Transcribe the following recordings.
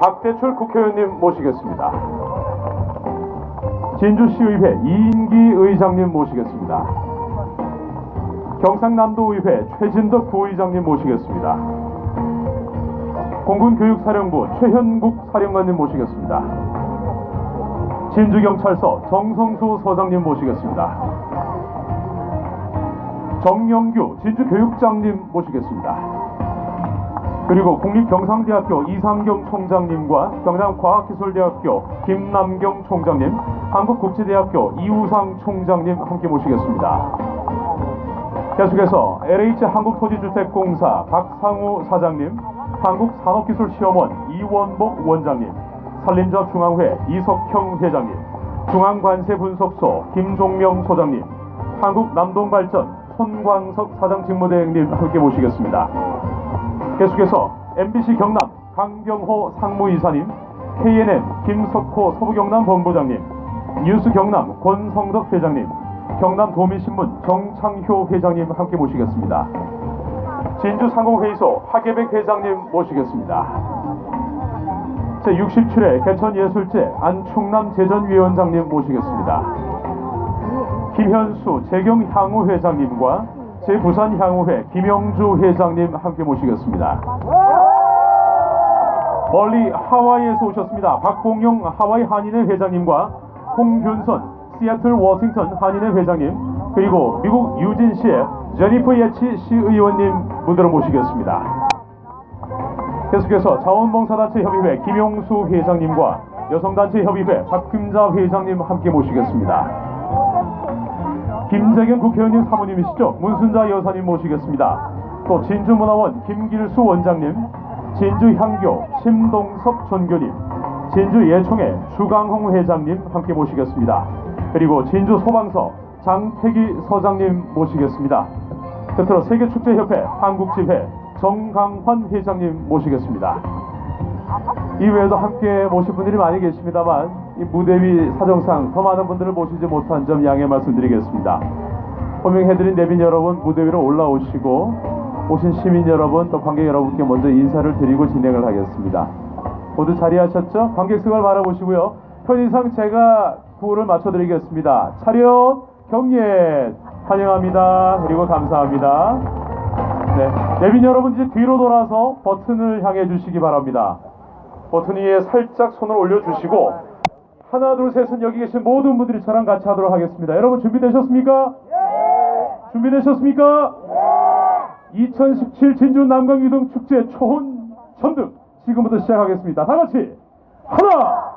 박대출 국회의원님 모시겠습니다. 진주시의회 이인기 의장님 모시겠습니다. 경상남도의회 최진덕 부의장님 모시겠습니다. 공군교육사령부 최현국 사령관님 모시겠습니다. 진주경찰서 정성수 서장님 모시겠습니다. 정영규 진주교육장님 모시겠습니다. 그리고 국립경상대학교 이상경 총장님과 경남과학기술대학교 김남경 총장님, 한국국제대학교 이우상 총장님 함께 모시겠습니다. 계속해서 LH 한국토지주택공사 박상우 사장님, 한국산업기술시험원 이원복 원장님, 산림자중앙회 이석형 회장님, 중앙관세분석소 김종명 소장님, 한국남동발전 손광석 사장 직무대행님 함께 모시겠습니다. 계속해서 MBC 경남 강경호 상무이사님, KNN 김석호 서부경남 본부장님, 뉴스 경남 권성덕 회장님, 경남 도민신문 정창효 회장님 함께 모시겠습니다. 진주 상공회의소 하계백 회장님 모시겠습니다. 제67회 개천예술제 안충남 재전위원장님 모시겠습니다. 김현수 재경향후 회장님과 제부산 향후회 김영주 회장님 함께 모시겠습니다. 멀리 하와이에서 오셨습니다. 박봉용 하와이 한인회 회장님과 홍균선 시애틀 워싱턴 한인회 회장님 그리고 미국 유진시의 제니퍼 예치 시의원님 무대로 모시겠습니다. 계속해서 자원봉사단체 협의회 김용수 회장님과 여성단체 협의회 박금자 회장님 함께 모시겠습니다. 김재경 국회의원님 사모님이시죠? 문순자 여사님 모시겠습니다. 또 진주문화원 김길수 원장님, 진주향교 심동섭 전교님, 진주예총회 주강홍 회장님 함께 모시겠습니다. 그리고 진주소방서 장태기 서장님 모시겠습니다. 끝으로 세계축제협회 한국지회 정강환 회장님 모시겠습니다. 이외에도 함께 모실 분들이 많이 계십니다만 이 무대 위 사정상 더 많은 분들을 모시지 못한 점 양해 말씀드리겠습니다. 호명해드린 내빈 여러분 무대 위로 올라오시고 오신 시민 여러분 또 관객 여러분께 먼저 인사를 드리고 진행을 하겠습니다. 모두 자리하셨죠? 관객 수를 바라보시고요. 편의상 제가 구호를 맞춰드리겠습니다. 차렷 경례 환영합니다. 그리고 감사합니다. 네, 내빈 여러분 이제 뒤로 돌아서 버튼을 향해 주시기 바랍니다. 버튼 위에 살짝 손을 올려주시고 하나 둘 셋은 여기 계신 모든 분들이 저랑 같이 하도록 하겠습니다. 여러분 준비되셨습니까? 준비되셨습니까? 2017 진주 남강유등 축제 초혼 전등 지금부터 시작하겠습니다. 다 같이 하나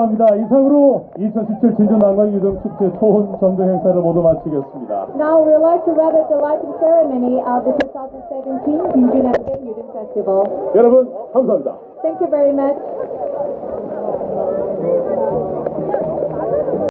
감사합니다. 이상으로 2017 진주 난관 유등 축제 초혼 점등 행사를 모두 마치겠습니다. Now we'd like to wrap up the lighting ceremony of the 2017 Jinju Namgen Yudin Festival. 여러분 감사합니다. Thank you very much.